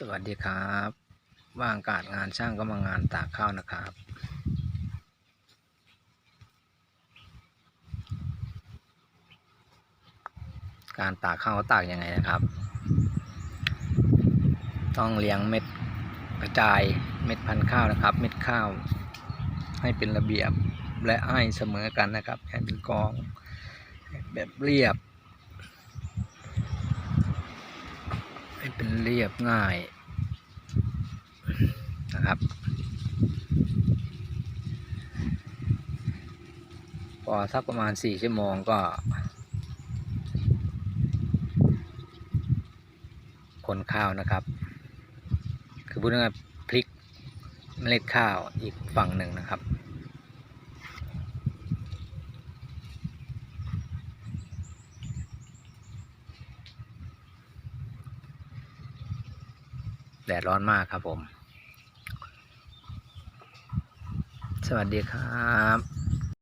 สวัสดีครับ ว่างการงานช่างก็มางานตากข้าวนะครับ การตากข้าวตากยังไงนะครับ ต้องเลี้ยงเม็ดกระจายเม็ดพันธุ์ข้าวนะครับ เม็ดข้าว ให้เป็นระเบียบและให้เสมอกันนะครับให้เป็นกองแบบเรียบ ให้ เป็นเรียบง่ายนะครับพอสักประมาณสี่ชั่วโมงก็ คนข้าวนะครับ คือพูดง่ายๆพลิกเมล็ดข้าวอีกฝั่งหนึ่งนะครับ แดดร้อนมากครับผม สวัสดีครับ